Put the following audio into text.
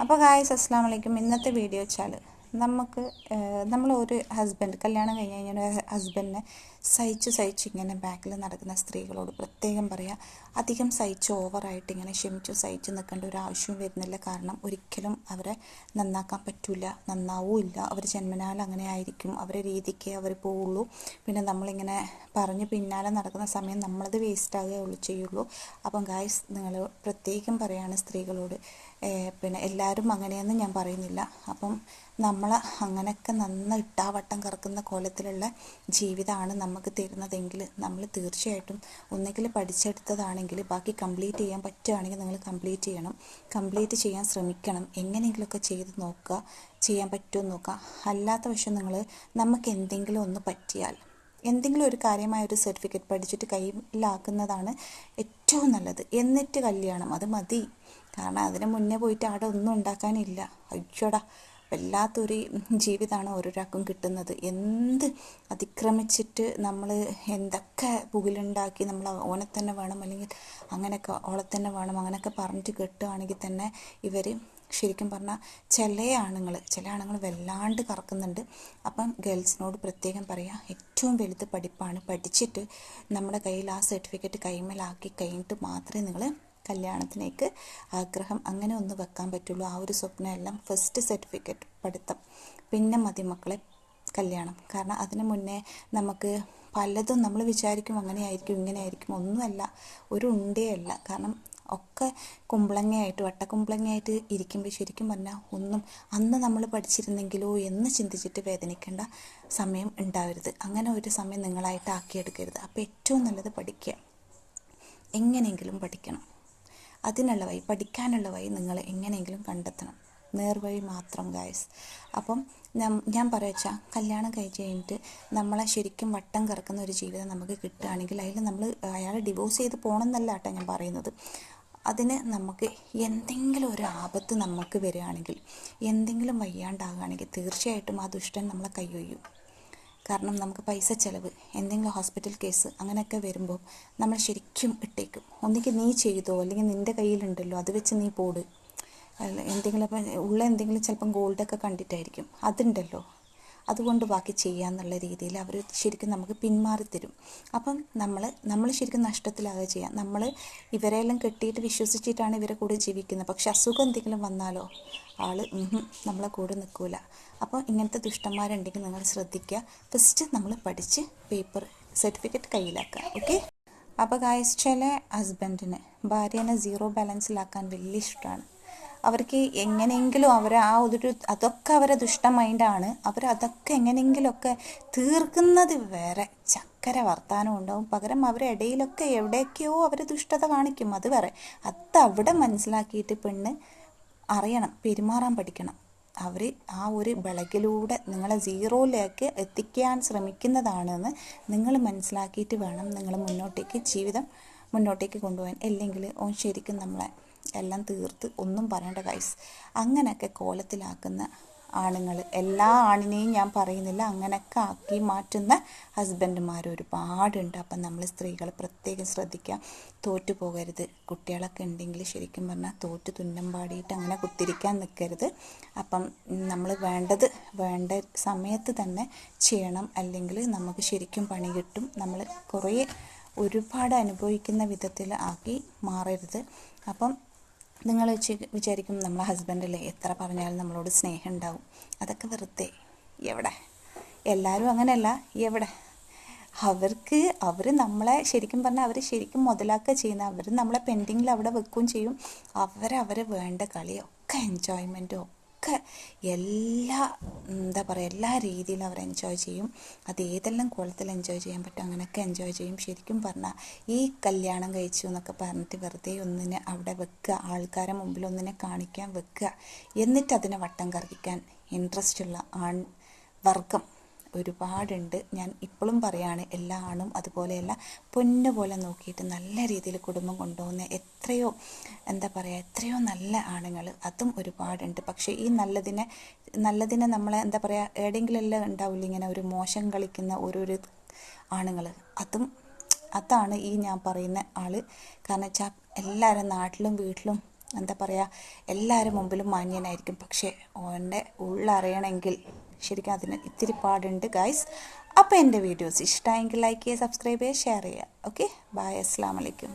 അപ്പോൾ ഗായ്സ് അസ്സാം വലൈക്കും ഇന്നത്തെ വീഡിയോ വെച്ചാൽ നമുക്ക് നമ്മൾ ഒരു ഹസ്ബൻഡ് കല്യാണം കഴിഞ്ഞ് കഴിഞ്ഞാൽ ഹസ്ബൻഡിനെ സഹിച്ച് സഹിച്ച് ഇങ്ങനെ ബാക്കിൽ നടക്കുന്ന സ്ത്രീകളോട് പ്രത്യേകം പറയാം അധികം സഹിച്ച് ഓവറായിട്ട് ഇങ്ങനെ ക്ഷമിച്ചു സഹിച്ച് നിൽക്കേണ്ട ഒരു ആവശ്യവും വരുന്നില്ല. കാരണം ഒരിക്കലും അവരെ നന്നാക്കാൻ പറ്റില്ല നന്നാവൂ ഇല്ല. അവർ ജന്മനാൽ അങ്ങനെ ആയിരിക്കും. അവരെ രീതിക്ക് അവർ പോവുള്ളൂ. പിന്നെ നമ്മളിങ്ങനെ പറഞ്ഞ് പിന്നാലെ നടക്കുന്ന സമയം നമ്മളത് വേസ്റ്റ് ആകുകയുള്ളൂ ചെയ്യുള്ളൂ. അപ്പം ഗായ്സ് നിങ്ങൾ പ്രത്യേകം പറയാണ് സ്ത്രീകളോട് പിന്നെ എല്ലാവരും അങ്ങനെയൊന്നും ഞാൻ പറയുന്നില്ല. അപ്പം നമ്മൾ അങ്ങനെയൊക്കെ നന്ന ഇട്ടാവട്ടം കറക്കുന്ന കോലത്തിലുള്ള ജീവിതമാണ് നമുക്ക് തരുന്നതെങ്കിൽ നമ്മൾ തീർച്ചയായിട്ടും ഒന്നുകിൽ പഠിച്ചെടുത്തതാണെങ്കിൽ ബാക്കി കംപ്ലീറ്റ് ചെയ്യാൻ പറ്റുകയാണെങ്കിൽ നിങ്ങൾ കംപ്ലീറ്റ് ചെയ്യണം. കംപ്ലീറ്റ് ചെയ്യാൻ ശ്രമിക്കണം. എങ്ങനെയെങ്കിലുമൊക്കെ ചെയ്ത് നോക്കുക. ചെയ്യാൻ പറ്റുമോ നോക്കുക. അല്ലാത്ത പക്ഷം നിങ്ങൾ നമുക്ക് എന്തെങ്കിലും ഒന്ന് പറ്റിയാൽ എന്തെങ്കിലും ഒരു കാര്യമായ ഒരു സർട്ടിഫിക്കറ്റ് പഠിച്ചിട്ട് കയ്യിലാക്കുന്നതാണ് ഏറ്റവും നല്ലത്. എന്നിട്ട് കല്യാണം. അത് മതി. കാരണം അതിന് മുന്നേ പോയിട്ട് അവിടെ ഒന്നും ഉണ്ടാക്കാനില്ല. അയ്യോടാ. വല്ലാത്തൊരു ജീവിതമാണ് ഓരോരാൾക്കും കിട്ടുന്നത്. എന്ത് അതിക്രമിച്ചിട്ട് നമ്മൾ എന്തൊക്കെ പുകിലുണ്ടാക്കി നമ്മൾ ഓനെ തന്നെ വേണം അല്ലെങ്കിൽ അങ്ങനെയൊക്കെ ഓളെ തന്നെ വേണം അങ്ങനെയൊക്കെ പറഞ്ഞിട്ട് കെട്ടുകയാണെങ്കിൽ തന്നെ ഇവർ ശരിക്കും പറഞ്ഞാൽ ചില ആണുങ്ങൾ ചില ആണുങ്ങൾ വല്ലാണ്ട് കറക്കുന്നുണ്ട്. അപ്പം ഗേൾസിനോട് പ്രത്യേകം പറയാം ഏറ്റവും വലുത് പഠിപ്പാണ്. പഠിച്ചിട്ട് നമ്മുടെ കയ്യിൽ ആ സർട്ടിഫിക്കറ്റ് കൈമേലാക്കി കഴിഞ്ഞിട്ട് മാത്രമേ നിങ്ങൾ കല്യാണത്തിലേക്ക് ആഗ്രഹം അങ്ങനെ ഒന്ന് വെക്കാൻ പറ്റുള്ളൂ. ആ ഒരു സ്വപ്നമെല്ലാം ഫസ്റ്റ് സർട്ടിഫിക്കറ്റ് പഠിത്തം. പിന്നെ മതി മക്കളെ കല്യാണം. കാരണം അതിന് മുന്നേ നമുക്ക് പലതും നമ്മൾ വിചാരിക്കും അങ്ങനെ ആയിരിക്കും ഇങ്ങനെ ആയിരിക്കും ഒന്നുമല്ല ഒരു ഉണ്ടേയല്ല. കാരണം ഒക്കെ കുമ്പളങ്ങയായിട്ട് വട്ടക്കുമ്പളങ്ങയായിട്ട് ഇരിക്കുമ്പോൾ ശരിക്കും പറഞ്ഞാൽ ഒന്നും അന്ന് നമ്മൾ പഠിച്ചിരുന്നെങ്കിലോ എന്ന് ചിന്തിച്ചിട്ട് വേദനിക്കേണ്ട സമയം ഉണ്ടാവരുത്. അങ്ങനെ ഒരു സമയം നിങ്ങളായിട്ട് ആക്കിയെടുക്കരുത്. അപ്പോൾ ഏറ്റവും നല്ലത് പഠിക്കുക. എങ്ങനെയെങ്കിലും പഠിക്കണം. അതിനുള്ള വഴി പഠിക്കാനുള്ള വഴി നിങ്ങൾ എങ്ങനെയെങ്കിലും കണ്ടെത്തണം. നേർവഴി മാത്രം ഗായസ് അപ്പം ഞാൻ പറയുക കല്യാണം കഴിച്ച് കഴിഞ്ഞിട്ട് നമ്മളെ ശരിക്കും വട്ടം കറക്കുന്ന ഒരു ജീവിതം നമുക്ക് കിട്ടുകയാണെങ്കിൽ അതിൽ നമ്മൾ അയാളെ ഡിവോഴ്സ് ചെയ്ത് പോകണമെന്നല്ല കേട്ടോ ഞാൻ പറയുന്നത്. അതിന് നമുക്ക് എന്തെങ്കിലും ഒരു ആപത്ത് നമുക്ക് വരികയാണെങ്കിൽ എന്തെങ്കിലും വയ്യാണ്ടാകുകയാണെങ്കിൽ തീർച്ചയായിട്ടും ആ ദുഷ്ടൻ നമ്മളെ കൈയൊയ്യും കാരണം നമുക്ക് പൈസ ചിലവ് എന്തെങ്കിലും ഹോസ്പിറ്റൽ കേസ് അങ്ങനെയൊക്കെ വരുമ്പോൾ നമ്മൾ ശരിക്കും ഇട്ടേക്കും. ഒന്നുകിൽ നീ ചെയ്തോ അല്ലെങ്കിൽ നിന്റെ കയ്യിലുണ്ടല്ലോ അത് വെച്ച് നീ പോട്. എന്തെങ്കിലും ഉള്ള എന്തെങ്കിലും ചിലപ്പം ഗോൾഡൊക്കെ കണ്ടിട്ടായിരിക്കും. അതുണ്ടല്ലോ. അതുകൊണ്ട് ബാക്കി ചെയ്യാന്നുള്ള രീതിയിൽ അവർ ശരിക്കും നമുക്ക് പിന്മാറി തരും അപ്പം നമ്മൾ നമ്മൾ ശരിക്കും നഷ്ടത്തിലാകെ ചെയ്യാം. നമ്മൾ ഇവരെല്ലാം കെട്ടിയിട്ട് വിശ്വസിച്ചിട്ടാണ് ഇവരെ കൂടെ ജീവിക്കുന്നത്. പക്ഷെ അസുഖം എന്തെങ്കിലും വന്നാലോ ആൾ നമ്മളെ കൂടെ നിൽക്കില്ല അപ്പോൾ ഇങ്ങനത്തെ ദുഷ്ടന്മാരുണ്ടെങ്കിൽ നിങ്ങൾ ശ്രദ്ധിക്കുക. ഫസ്റ്റ് നമ്മൾ പഠിച്ച് പേപ്പർ സർട്ടിഫിക്കറ്റ് കയ്യിലാക്കുക. ഓക്കെ അപ്പോൾ ചില ഹസ്ബൻഡിന് ഭാര്യനെ സീറോ ബാലൻസിലാക്കാൻ വലിയ ഇഷ്ടമാണ്. അവർക്ക് എങ്ങനെയെങ്കിലും അവർ ആ ഒരു അതൊക്കെ അവരെ ദുഷ്ട മൈൻഡാണ് അവർ അതൊക്കെ എങ്ങനെയെങ്കിലുമൊക്കെ തീർക്കുന്നത് വേറെ. ചക്കര വർത്താനം ഉണ്ടാവും. പകരം അവരെ ഇടയിലൊക്കെ എവിടെയൊക്കെയോ അവർ ദുഷ്ടത കാണിക്കും. അത് വേറെ. അത് അവിടെ മനസ്സിലാക്കിയിട്ട് പെണ്ണ് അറിയണം. പെരുമാറാൻ പഠിക്കണം. അവർ ആ ഒരു വിളകിലൂടെ നിങ്ങളെ സീറോയിലേക്ക് എത്തിക്കാൻ ശ്രമിക്കുന്നതാണെന്ന് നിങ്ങൾ മനസ്സിലാക്കിയിട്ട് വേണം നിങ്ങൾ മുന്നോട്ടേക്ക് ജീവിതം മുന്നോട്ടേക്ക് കൊണ്ടുപോകാൻ. അല്ലെങ്കിൽ ഓൻ ശരിക്കും നമ്മളെ എല്ലാം തീർത്ത് ഒന്നും പറയേണ്ട കൈസ് അങ്ങനെയൊക്കെ കോലത്തിലാക്കുന്ന ആണുങ്ങൾ എല്ലാ ആണിനെയും ഞാൻ പറയുന്നില്ല അങ്ങനെയൊക്കെ ആക്കി മാറ്റുന്ന ഹസ്ബൻഡുമാർ ഒരുപാടുണ്ട്. അപ്പം നമ്മൾ സ്ത്രീകൾ പ്രത്യേകം ശ്രദ്ധിക്കുക. തോറ്റു പോകരുത്. കുട്ടികളൊക്കെ ഉണ്ടെങ്കിൽ ശരിക്കും പറഞ്ഞാൽ തോറ്റ് തുന്നം പാടിയിട്ട് അങ്ങനെ കുത്തിരിക്കാൻ നിൽക്കരുത്. അപ്പം നമ്മൾ വേണ്ടത് വേണ്ട സമയത്ത് തന്നെ ചെയ്യണം. അല്ലെങ്കിൽ നമുക്ക് ശരിക്കും പണി കിട്ടും. നമ്മൾ കുറേ ഒരുപാട് അനുഭവിക്കുന്ന വിധത്തിൽ ആക്കി മാറരുത്. അപ്പം നിങ്ങൾ വിചാരിക്കും നമ്മളെ ഹസ്ബൻഡല്ലേ എത്ര പറഞ്ഞാലും നമ്മളോട് സ്നേഹം ഉണ്ടാവും. അതൊക്കെ വെറുതെ. എവിടെ? എല്ലാവരും അങ്ങനെയല്ല. എവിടെ? അവർക്ക് അവർ നമ്മളെ ശരിക്കും പറഞ്ഞാൽ അവർ ശരിക്കും മുതലാക്കുക ചെയ്യുന്ന അവർ നമ്മളെ പെൻഡിങ്ങിൽ അവിടെ വെക്കുകയും ചെയ്യും. അവരവർ വേണ്ട കളിയൊക്കെ എൻജോയ്മെന്റും ഒക്കെ എല്ലാ എന്താ പറയുക എല്ലാ രീതിയിലും അവർ എൻജോയ് ചെയ്യും. അത് ഏതെല്ലാം കോലത്തിൽ എൻജോയ് ചെയ്യാൻ പറ്റും അങ്ങനെയൊക്കെ എൻജോയ് ചെയ്യും. ശരിക്കും പറഞ്ഞാൽ ഈ കല്യാണം കഴിച്ചു എന്നൊക്കെ പറഞ്ഞിട്ട് വെറുതെ ഒന്നിനെ അവിടെ വെക്കുക ആൾക്കാരെ മുമ്പിൽ ഒന്നിനെ കാണിക്കാൻ വെക്കുക എന്നിട്ട് അതിനെ വട്ടം കറക്കിക്കാൻ ഇൻട്രസ്റ്റ് ഉള്ള ആൺ വർഗം ഒരുപാടുണ്ട്. ഞാൻ ഇപ്പോഴും പറയാണ് എല്ലാ ആണും അതുപോലെയല്ല പൊന്നു പോലെ നോക്കിയിട്ട് നല്ല രീതിയിൽ കുടുംബം കൊണ്ടുപോകുന്ന എത്രയോ എന്താ പറയുക എത്രയോ നല്ല ആണുങ്ങൾ അതും ഒരുപാടുണ്ട്. പക്ഷേ ഈ നല്ലതിനെ നല്ലതിനെ നമ്മളെ എന്താ പറയുക എവിടെയെങ്കിലെല്ലാം ഉണ്ടാവില്ല ഇങ്ങനെ ഒരു മോശം കളിക്കുന്ന ഓരോരോ ആണുങ്ങൾ അതും അതാണ് ഈ ഞാൻ പറയുന്ന ആൾ കാരണം വെച്ചാൽ എല്ലാവരും നാട്ടിലും വീട്ടിലും എന്താ പറയുക എല്ലാവരും മുമ്പിലും മാന്യനായിരിക്കും. പക്ഷേ ഓന്റെ ഉള്ളറിയണമെങ്കിൽ ശരിക്കും അതിന് ഇത്തിരി പാടുണ്ട് ഗൈസ് അപ്പോൾ എന്റെ വീഡിയോസ് ഇഷ്ടമായെങ്കിൽ ലൈക്ക് ചെയ്യുക സബ്സ്ക്രൈബ് ചെയ്യുക ഷെയർ ചെയ്യുക. ഓക്കെ ബായ് അസ്സാം വലൈക്കും